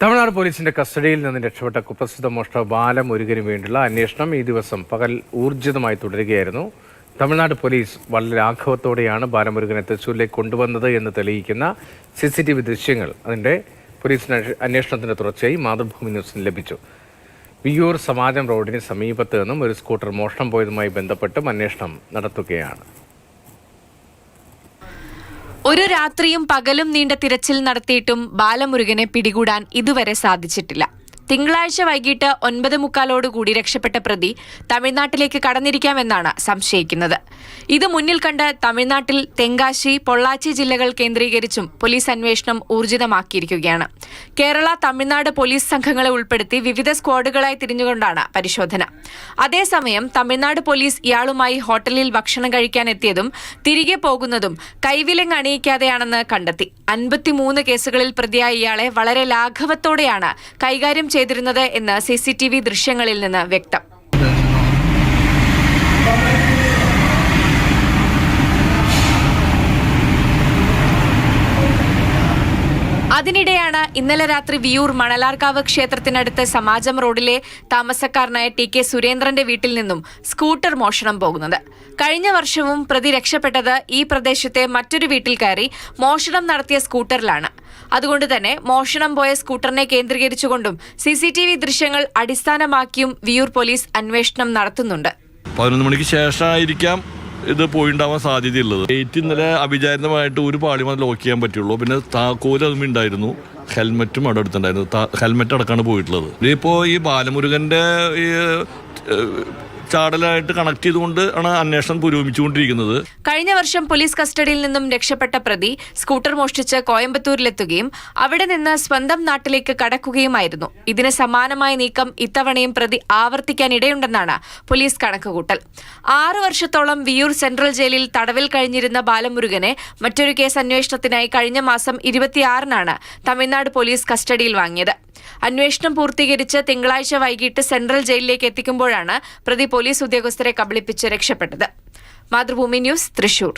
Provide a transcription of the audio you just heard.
തമിഴ്നാട് പോലീസിന്റെ കസ്റ്റഡിയിൽ നിന്ന് രക്ഷപ്പെട്ട കുപ്രസിദ്ധ മോഷ്ട ബാലമുരുകന് വേണ്ടിയുള്ള അന്വേഷണം ഈ ദിവസം പകൽ ഊർജിതമായി തുടരുകയായിരുന്നു. തമിഴ്നാട് പോലീസ് വളരെ ആഘവത്തോടെയാണ് ബാലമുരുകനെ തൃശ്ശൂരിലേക്ക് കൊണ്ടുവന്നത് എന്ന് തെളിയിക്കുന്ന സി സി ടി വി ദൃശ്യങ്ങൾ അതിന്റെ പോലീസിന് അന്വേഷണത്തിന്റെ തുടർച്ചയായി മാതൃഭൂമി ന്യൂസിന് ലഭിച്ചു. വിയൂർ സമാജം റോഡിന് സമീപത്ത് നിന്നും ഒരു സ്കൂട്ടർ മോഷണം പോയതുമായി ബന്ധപ്പെട്ടും അന്വേഷണം നടത്തുകയാണ്. ഒരു രാത്രിയും പകലും നീണ്ട തിരച്ചിൽ നടത്തിയിട്ടും ബാലമുരുകനെ പിടികൂടാൻ ഇതുവരെ സാധിച്ചിട്ടില്ല. തിങ്കളാഴ്ച വൈകിട്ട് ഒൻപത് മുക്കാലോടുകൂടി രക്ഷപ്പെട്ട പ്രതി തമിഴ്നാട്ടിലേക്ക് കടന്നിരിക്കാമെന്നാണ് സംശയിക്കുന്നത്. ഇത് മുന്നിൽ കണ്ട് തമിഴ്നാട്ടിൽ തെങ്കാശി പൊള്ളാച്ചി ജില്ലകൾ കേന്ദ്രീകരിച്ചും പോലീസ് അന്വേഷണം ഊർജിതമാക്കിയിരിക്കുകയാണ്. കേരള തമിഴ്നാട് പോലീസ് സംഘങ്ങളെ ഉൾപ്പെടുത്തി വിവിധ സ്ക്വാഡുകളായി തിരിഞ്ഞുകൊണ്ടാണ് പരിശോധന. അതേസമയം തമിഴ്നാട് പോലീസ് ഇയാളുമായി ഹോട്ടലിൽ ഭക്ഷണം കഴിക്കാൻ എത്തിയതും തിരികെ പോകുന്നതും കൈവിലങ്ങ് അണിയിക്കാതെയാണെന്ന് കണ്ടെത്തി. അൻപത്തിമൂന്ന് കേസുകളിൽ പ്രതിയായ ഇയാളെ വളരെ ലാഘവത്തോടെയാണ് കൈകാര്യം ചെയ്തിരുന്നത് എന്ന് സി സി ടി വി ദൃശ്യങ്ങളിൽ നിന്ന് വ്യക്തം. അതിനിടെയാണ് ഇന്നലെ രാത്രി വിയൂർ മണലാർക്കാവ് ക്ഷേത്രത്തിനടുത്ത് സമാജം റോഡിലെ താമസക്കാരനായ ടി കെ സുരേന്ദ്രന്റെ വീട്ടിൽ നിന്നും സ്കൂട്ടർ മോഷണം പോകുന്നത്. കഴിഞ്ഞ വർഷവും പ്രതി രക്ഷപ്പെട്ടത് ഈ പ്രദേശത്തെ മറ്റൊരു വീട്ടിൽ കയറി മോഷണം നടത്തിയ സ്കൂട്ടറിലാണ്. അതുകൊണ്ട് തന്നെ മോഷണം പോയ സ്കൂട്ടറിനെ കേന്ദ്രീകരിച്ചുകൊണ്ടും സി സി ടി വി ദൃശ്യങ്ങൾ അടിസ്ഥാനമാക്കിയും വിയൂർ പോലീസ് അന്വേഷണം നടത്തുന്നുണ്ട്. പതിനൊന്ന് മണിക്ക് ശേഷമായിരിക്കാം ഇത് പോയിണ്ടാവാൻ സാധ്യതയുള്ളത്. ഗേറ്റ് ഇന്നലെ അവിചാരിതമായിട്ട് ഒരു പാളി മാത്രം ലോക്ക് ചെയ്യാൻ പറ്റുള്ളൂ. പിന്നെ താക്കോൽ അതും ഉണ്ടായിരുന്നു ഹെൽമെറ്റും അവിടെ അടുത്തുണ്ടായിരുന്നു ഹെൽമെറ്റ് അടക്കാണ് പോയിട്ടുള്ളത്. ഇപ്പോൾ ഈ ബാലമുരുകന്റെ ഈ ചാടലായിട്ട് കണക്ട് ചെയ്തുകൊണ്ട് ആണ് അന്വേഷണം പുരോഗമിച്ചുകൊണ്ടിരിക്കുന്നത്. കഴിഞ്ഞ വർഷം പോലീസ് കസ്റ്റഡിയിൽ നിന്നും രക്ഷപ്പെട്ട പ്രതി സ്കൂട്ടർ മോഷ്ടിച്ച് കോയമ്പത്തൂരിലെത്തുകയും അവിടെ നിന്ന് സ്വന്തം നാട്ടിലേക്ക് കടക്കുകയുമായിരുന്നു. ഇതിന് സമാനമായ നീക്കം ഇത്തവണയും പ്രതി ആവർത്തിക്കാൻ ഇടയുണ്ടെന്നാണ് പോലീസ് കണക്കുകൂട്ടൽ. ആറു വർഷത്തോളം വിയൂർ സെൻട്രൽ ജയിലിൽ തടവിൽ കഴിഞ്ഞിരുന്ന ബാലമുരുകനെ മറ്റൊരു കേസ് അന്വേഷണത്തിനായി കഴിഞ്ഞ മാസം ഇരുപത്തിയാറിനാണ് തമിഴ്നാട് പോലീസ് കസ്റ്റഡിയിൽ വാങ്ങിയത്. അന്വേഷണം പൂർത്തീകരിച്ച് തിങ്കളാഴ്ച വൈകിട്ട് സെൻട്രൽ ജയിലിലേക്ക് എത്തിക്കുമ്പോഴാണ് പ്രതി പോലീസ് ഉദ്യോഗസ്ഥരെ കബളിപ്പിച്ച് രക്ഷപ്പെട്ടത്. മാതൃഭൂമി ന്യൂസ് തൃശൂർ.